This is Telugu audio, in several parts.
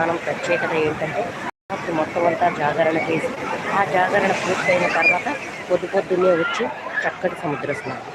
మనం ప్రత్యేకత ఏంటంటే రాత్రి మొత్తం అంతా జాగరణ చేసి ఆ జాగరణ పూర్తయిన తర్వాత పొద్దు పొద్దున్నే వచ్చి చక్కటి సముద్ర స్నానం.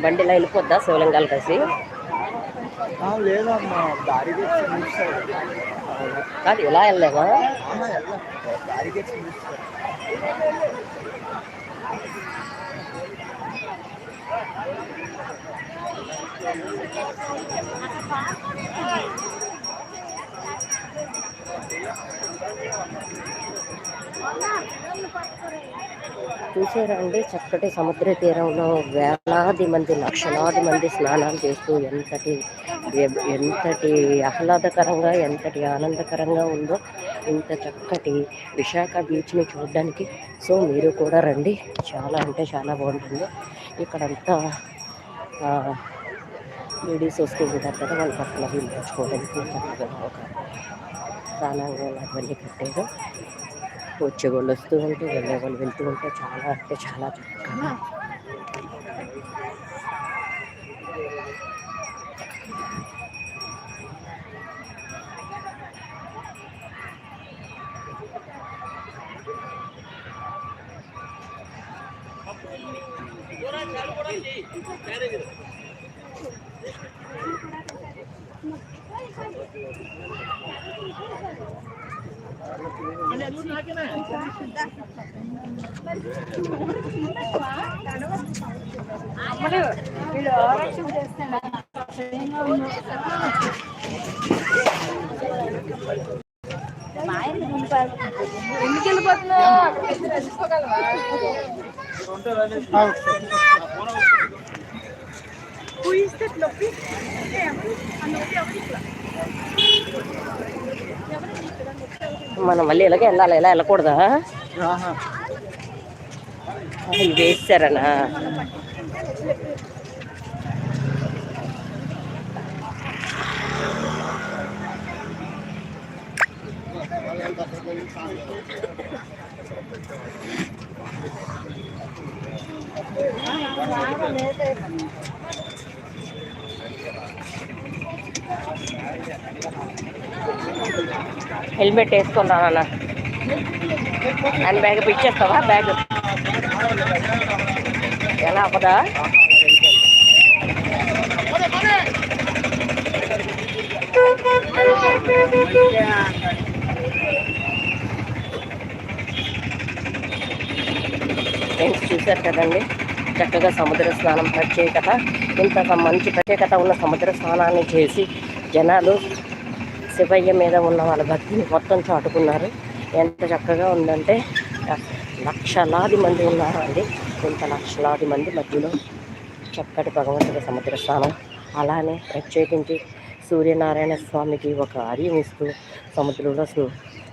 మన బండిలో వెళ్ళిపోద్దా? శివలింగాలు కలిసి? కాదు ఇలా వెళ్ళలేమా? దారి చూసారా అండి చక్కటి సముద్ర తీరంలో వేలాది మంది లక్షలాది మంది స్నానాలు చేస్తూ ఎంతటి ఎంతటి ఆహ్లాదకరంగా ఎంతటి ఆనందకరంగా ఉందో ఇంత చక్కటి విశాఖ బీచ్ని చూడడానికి. సో మీరు కూడా రండి. చాలా అంటే చాలా బాగుంటుంది. ఇక్కడంతా లేడీస్ వస్తూ ఉంటారు కదా వాళ్ళ పక్కన వీళ్ళు తెచ్చుకోవడానికి చక్కగా ఒక స్నానాలు అవన్నీ కట్టేదో వచ్చే వాళ్ళు వస్తూ ఉంటే వెళ్ళే వాళ్ళు వెళ్తూ ఉంటే చాలా అంటే చాలా చక్కగా ఎందుకు వెళ్ళిపోతున్నావు? పూయిస్తే నొప్పి మనం మళ్ళీ ఇలాగే వెళ్ళాలి? ఇలా వెళ్ళకూడదా? ఆహా. హెల్మెట్ వేస్తారనా హెల్మెట్ వేసుకున్నానన్న బ్యాగ్ పిచ్చేస్తావా? బ్యాగ్. ఎలా అవ్వదా ఫ్రెండ్స్ చూశారు కదండి? చక్కగా సముద్ర స్నానం ప్రత్యేకత ఇంత మంచి ప్రత్యేకత ఉన్న సముద్ర స్నానాన్ని చేసి జనాలు శివయ్య మీద ఉన్న వాళ్ళ భక్తిని మొత్తం చాటుకున్నారు. ఎంత చక్కగా ఉందంటే లక్షలాది మంది ఉన్నారండి. ఇంత లక్షలాది మంది మధ్యలో చక్కటి భగవంతుడి సముద్ర స్నానం. అలానే ప్రత్యేకించి సూర్యనారాయణ స్వామికి ఒక ఆర్యం ఇస్తూ సముద్రంలో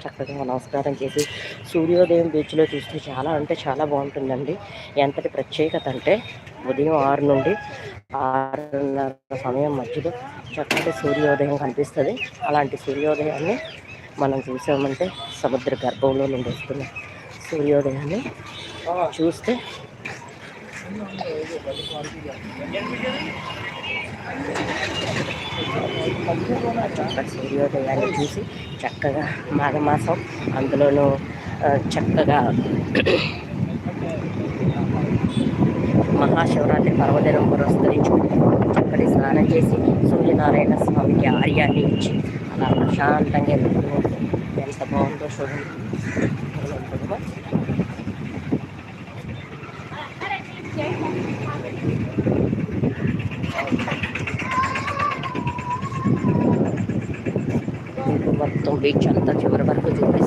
చక్కగా నమస్కారం చేసి సూర్యోదయం బీచ్లో చూస్తే చాలా అంటే చాలా బాగుంటుందండి. ఎంతటి ప్రత్యేకత అంటే ఉదయం ఆరు నుండి ఆరున్నర సమయం మధ్యలో చక్కటి సూర్యోదయం కనిపిస్తుంది. అలాంటి సూర్యోదయాన్ని మనం చూసామంటే సముద్ర గర్భంలో నుండి వస్తున్న సూర్యోదయాన్ని చూస్తే చక్కటి సూర్యోదయాన్ని చూసి చక్కగా మాఘమాసం అందులోనూ చక్కగా మహాశివరాత్రి పర్వదినం పురస్కరించుకుని చక్కటి స్నానం చేసి సూర్యనారాయణ స్వామికి ఆర్యాన్ని ఇచ్చి అలా ప్రశాంతంగా వెళ్తూ ఉంటే ఎంత బాగుందో చూడండి అవునా? మీకు మొత్తం బీచ్ అంతా చివరి వరకు చూపిస్తున్నారు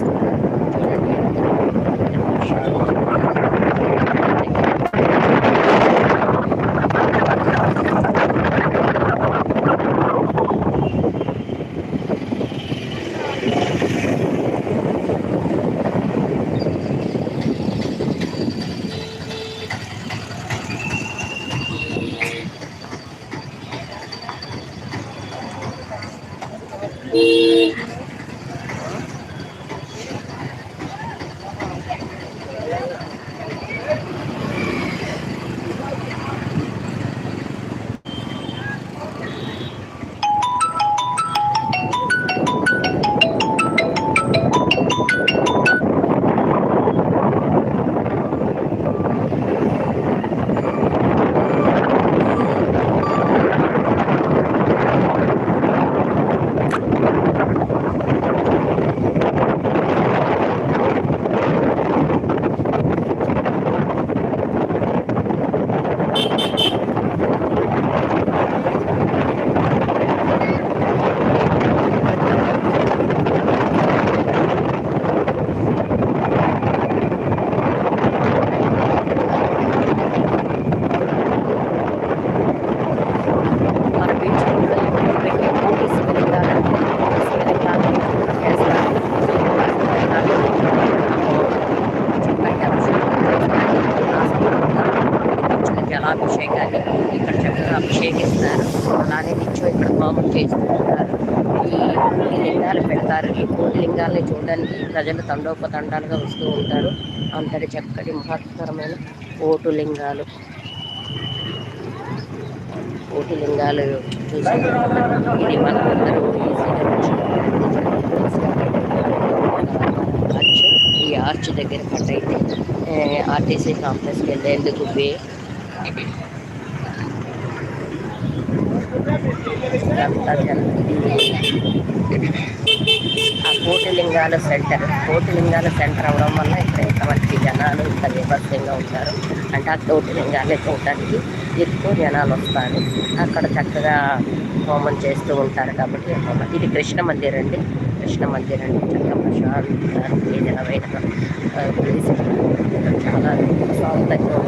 అభిషేకాన్ని ఇక్కడ చక్కగా అభిషేకిస్తారు అలానే నిత్యం ఇక్కడ హోమం చేస్తూ ఉంటారు ఈ లింగాలు పెడతారు. ఈ కోటి లింగాలని చూడడానికి ప్రజలు తండోపతండాలుగా వస్తూ ఉంటారు. అంతటి చక్కటి మహత్తరమైన ఓటు లింగాలు. కోటి లింగాలు చూసి ఇది మనమందరూ ఆర్చ్ ఈ ఆర్చ్ దగ్గర కట్ అయితే ఆర్టీసీ కాంప్లెక్స్కి వెళ్ళేందుకు వే ఆ కోటిలింగాల సెంటర్. కోటిలింగాల సెంటర్ అవడం వల్ల ఇక్కడ ఇంతమంది జనాలు ఇంత విభత్సంగా ఉంటారు అంటే ఆ కోటిలింగాలే చూడటానికి ఎక్కువ జనాలు వస్తారు. అక్కడ చక్కగా హోమం చేస్తూ ఉంటారు కాబట్టి హోమం. ఇది కృష్ణ మందిర్ అండి కృష్ణ మందిర్ అండి చక్కగా ప్రశాంతంగా ఏ జనమైన చాలా ప్రశాంతంగా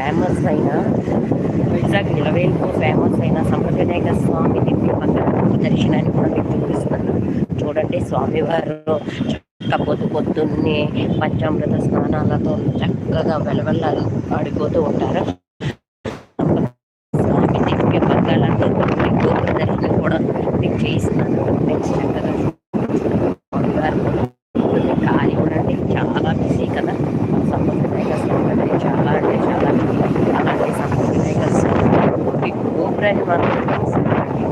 ఫేమస్ అయిన వైజాగ్ ఇలవేల్పు ఫేమస్ అయిన సంప్రదాయక స్వామి దివ్య దర్శనాన్ని కూడా మీకు చూపిస్తున్నాను చూడండి స్వామివారు చక్క పొద్దు పొద్దున్నే పంచామృత స్నానాలతో చక్కగా వెలవెల్ల ఆడిపోతూ ఉంటారు. స్వామి దివ్య మంగళంతో గోపుర దర్శనం కూడా మీకు చేయిస్తున్నాను నెక్స్ట్ చక్కగా స్వామివారు పొద్దున్నే ఖాళీ ఉండండి చాలా బిజీ కదా సంప్రదాయక స్వామి చాలా అంటే చాలా అలాంటి సంప్రదాయక స్వామి గోపురాన్ని మాత్రం చూపిస్తున్నానండి.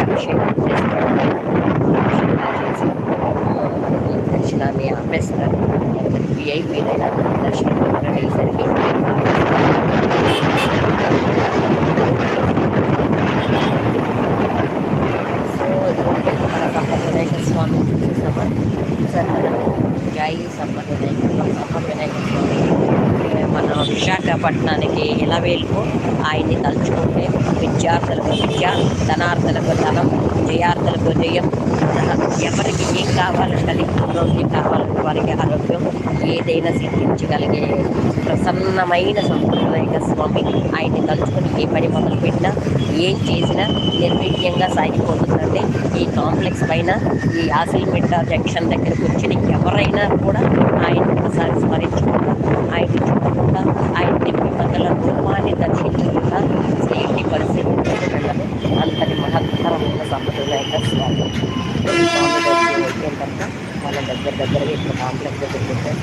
అభిషేకం చేస్తారు అభిషేకం చేసి మనకి దర్శనాన్ని ఆపేస్తారు విఐపీలైనా దర్శనం అయ్యేసరికి సో ఇదిగోండి మన సంప్రదాయక స్వామి చూసామా చూసారు కదా జై సంప్రదాయక సంప్రదాయక స్వామి మన విశాఖపట్నానికి ఇలవేల్పు ఆయన్ని తలుచుకుంటే విద్యార్థులకు విద్య ధనార్థులకు ధనం జయార్థులకు జయం. ఎవరికి ఏం కావాలంటే ఆరోగ్యం కావాలంటే వారికి ఆరోగ్యం ఏదైనా సిద్ధించగలిగే ప్రసన్నమైన సంప్రదాయక స్వామి ఆయన్ని తలుచుకుని ఏ పని మొదలుపెట్టినా ఏం చేసినా నిర్విఘ్యంగా సాగిపోతుందండి ఈ కాంప్లెక్స్ పైన ఈ ఆసిల్మిట్ట జంక్షన్ దగ్గరకు వచ్చిన ఎవరైనా కూడా ఆయన ఆయన్ని మంగళ రూపాన్ని దర్శించకుండా చేయని పరిస్థితి వెళ్ళదు అంతటి మహత్తరమైన సంప్రదాయక స్వామి వచ్చేటంత మన దగ్గర దగ్గరగా ఇప్పుడు కాంప్లెక్స్ పెట్టేస్తాం